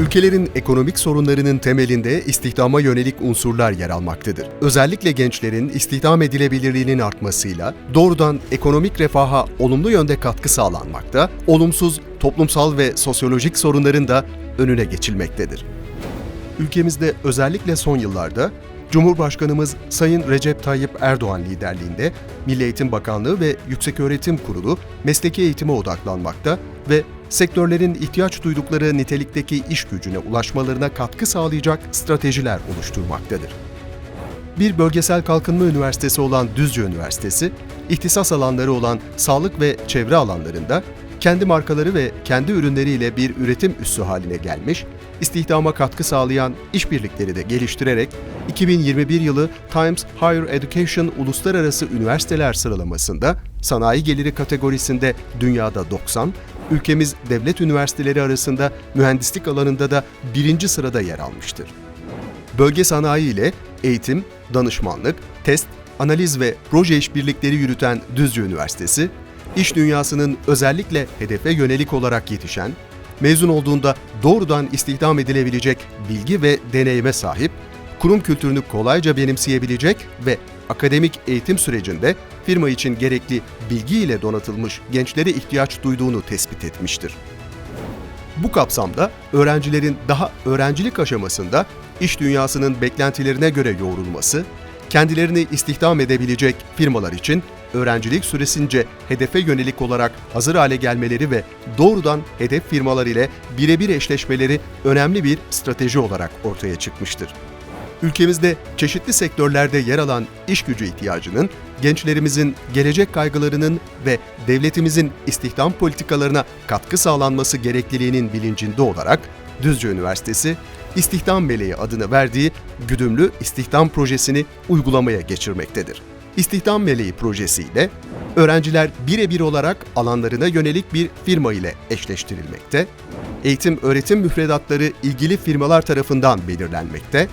Ülkelerin ekonomik sorunlarının temelinde istihdama yönelik unsurlar yer almaktadır. Özellikle gençlerin istihdam edilebilirliğinin artmasıyla doğrudan ekonomik refaha olumlu yönde katkı sağlanmakta, olumsuz toplumsal ve sosyolojik sorunların da önüne geçilmektedir. Ülkemizde özellikle son yıllarda Cumhurbaşkanımız Sayın Recep Tayyip Erdoğan liderliğinde Milli Eğitim Bakanlığı ve Yükseköğretim Kurulu mesleki eğitime odaklanmakta ve sektörlerin ihtiyaç duydukları nitelikteki iş gücüne ulaşmalarına katkı sağlayacak stratejiler oluşturmaktadır. Bir bölgesel kalkınma üniversitesi olan Düzce Üniversitesi, ihtisas alanları olan sağlık ve çevre alanlarında kendi markaları ve kendi ürünleriyle bir üretim üssü haline gelmiş, istihdama katkı sağlayan işbirlikleri de geliştirerek 2021 yılı Times Higher Education Uluslararası Üniversiteler sıralamasında sanayi geliri kategorisinde dünyada 90, ülkemiz devlet üniversiteleri arasında mühendislik alanında da birinci sırada yer almıştır. Bölge sanayi ile eğitim, danışmanlık, test, analiz ve proje işbirlikleri yürüten Düzce Üniversitesi, iş dünyasının özellikle hedefe yönelik olarak yetişen, mezun olduğunda doğrudan istihdam edilebilecek bilgi ve deneyime sahip, kurum kültürünü kolayca benimseyebilecek ve akademik eğitim sürecinde firma için gerekli bilgi ile donatılmış gençlere ihtiyaç duyduğunu tespit etmiştir. Bu kapsamda öğrencilerin daha öğrencilik aşamasında iş dünyasının beklentilerine göre yoğrulması, kendilerini istihdam edebilecek firmalar için öğrencilik süresince hedefe yönelik olarak hazır hale gelmeleri ve doğrudan hedef firmalar ile birebir eşleşmeleri önemli bir strateji olarak ortaya çıkmıştır. Ülkemizde çeşitli sektörlerde yer alan iş gücü ihtiyacının, gençlerimizin gelecek kaygılarının ve devletimizin istihdam politikalarına katkı sağlanması gerekliliğinin bilincinde olarak Düzce Üniversitesi, İstihdam Meleği adını verdiği güdümlü istihdam projesini uygulamaya geçirmektedir. İstihdam Meleği projesiyle öğrenciler birebir olarak alanlarına yönelik bir firma ile eşleştirilmekte, eğitim öğretim müfredatları ilgili firmalar tarafından belirlenmekte,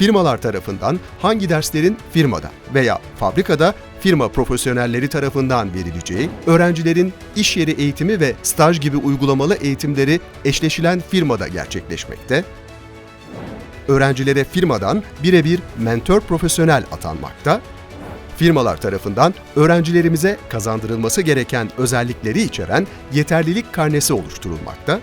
firmalar tarafından hangi derslerin firmada veya fabrikada firma profesyonelleri tarafından verileceği, öğrencilerin iş yeri eğitimi ve staj gibi uygulamalı eğitimleri eşleşilen firmada gerçekleşmekte, öğrencilere firmadan birebir mentor profesyonel atanmakta, firmalar tarafından öğrencilerimize kazandırılması gereken özellikleri içeren yeterlilik karnesi oluşturulmakta,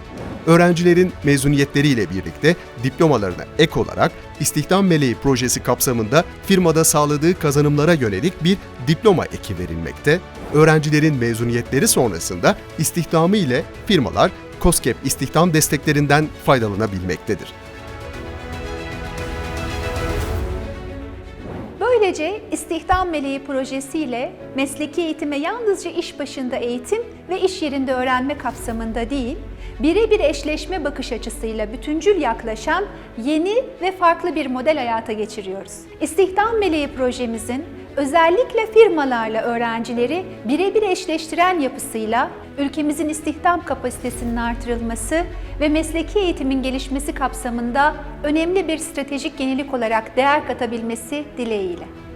öğrencilerin mezuniyetleriyle birlikte diplomalarına ek olarak İstihdam Meleği projesi kapsamında firmada sağladığı kazanımlara yönelik bir diploma eki verilmekte, öğrencilerin mezuniyetleri sonrasında istihdamı ile firmalar COSGAP istihdam desteklerinden faydalanabilmektedir. Böylece İstihdam Meleği projesiyle mesleki eğitime yalnızca iş başında eğitim ve iş yerinde öğrenme kapsamında değil, birebir eşleşme bakış açısıyla bütüncül yaklaşan yeni ve farklı bir model hayata geçiriyoruz. İstihdam Meleği projemizin özellikle firmalarla öğrencileri birebir eşleştiren yapısıyla ülkemizin istihdam kapasitesinin artırılması ve mesleki eğitimin gelişmesi kapsamında önemli bir stratejik yenilik olarak değer katabilmesi dileğiyle.